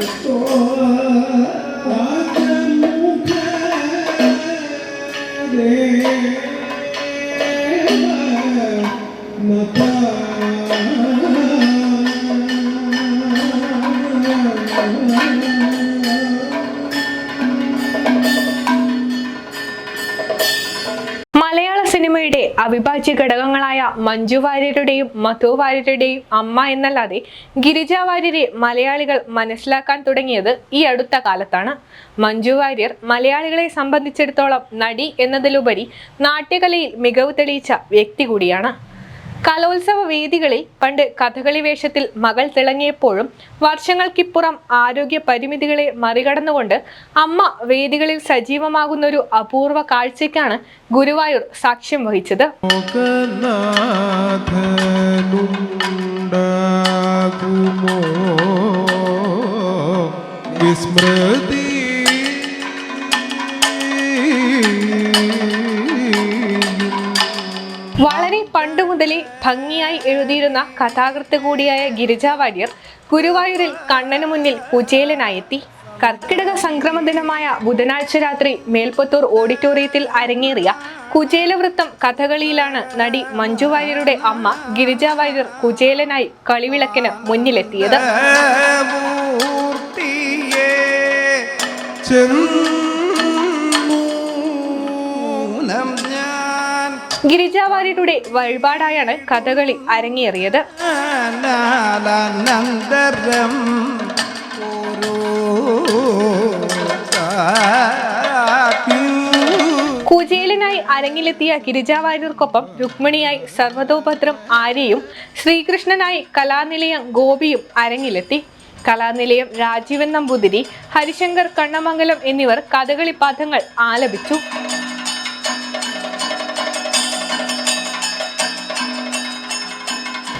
Oh, അവിഭാജ്യ ഘടകങ്ങളായ മഞ്ജു വാര്യരുടെയും മധു വാര്യരുടെയും അമ്മ എന്നല്ലാതെ ഗിരിജ വാര്യരെ മലയാളികൾ മനസ്സിലാക്കാൻ തുടങ്ങിയത് ഈ അടുത്ത കാലത്താണ്. മഞ്ജു വാര്യർ മലയാളികളെ സംബന്ധിച്ചിടത്തോളം നടി എന്നതിലുപരി നാട്യകലയിൽ മികവ് തെളിയിച്ച വ്യക്തി കൂടിയാണ്. കലോത്സവ വേദികളിൽ പണ്ട് കഥകളി വേഷത്തിൽ മകൾ തിളങ്ങിയപ്പോഴും വർഷങ്ങൾക്കിപ്പുറം ആരോഗ്യ പരിമിതികളെ മറികടന്നുകൊണ്ട് അമ്മ വേദികളിൽ സജീവമാകുന്ന ഒരു അപൂർവ കാഴ്ചയ്ക്കാണ് ഗുരുവായൂർ സാക്ഷ്യം വഹിച്ചത്. വിസ്മൃതി മുതലേ ഭംഗിയായി എഴുതിയിരുന്ന കഥാകൃത്ത് കൂടിയായ ഗിരിജ വാര്യർ ഗുരുവായൂരിൽ കണ്ണനു മുന്നിൽ കുചേലനായെത്തി. കർക്കിടക സംക്രമ ദിനമായ ബുധനാഴ്ച രാത്രി മേൽപ്പത്തൂർ ഓഡിറ്റോറിയത്തിൽ അരങ്ങേറിയ കുചേലവൃത്തം കഥകളിയിലാണ് നടി മഞ്ജു വാര്യരുടെ അമ്മ ഗിരിജ വാര്യർ കുചേലനായി കളിവിളക്കിന് മുന്നിലെത്തിയത്. ഞാൻ ഗിരിജ വാര്യരുടെ വഴിപാടായാണ് കഥകളി അരങ്ങേറിയത്. കുചേലനായി അരങ്ങിലെത്തിയ ഗിരിജാവാര്യർക്കൊപ്പം രുക്മിണിയായി സർവതോഭദ്രം ആര്യയും ശ്രീകൃഷ്ണനായി കലാനിലയം ഗോപിയും അരങ്ങിലെത്തി. കലാനിലയം രാജീവൻ നമ്പൂതിരി ഹരിശങ്കർ കണ്ണമംഗലം എന്നിവർ കഥകളി പദങ്ങൾ ആലപിച്ചു.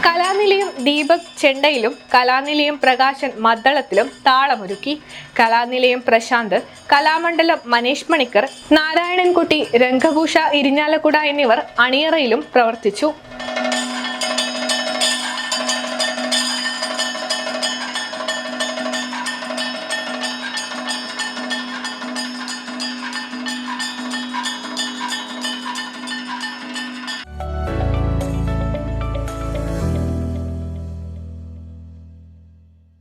കലാനിലയം ദീപക് ചെണ്ടയിലും കലാനിലയം പ്രകാശൻ മദ്ദളത്തിലും താളമൊരുക്കി. കലാനിലയം പ്രശാന്ത് കലാമണ്ഡലം മനീഷ് മണിക്കർ നാരായണൻകുട്ടി രംഗഭൂഷ ഇരിഞ്ഞാലക്കുട എന്നിവർ അണിയറയിലും പ്രവർത്തിച്ചു.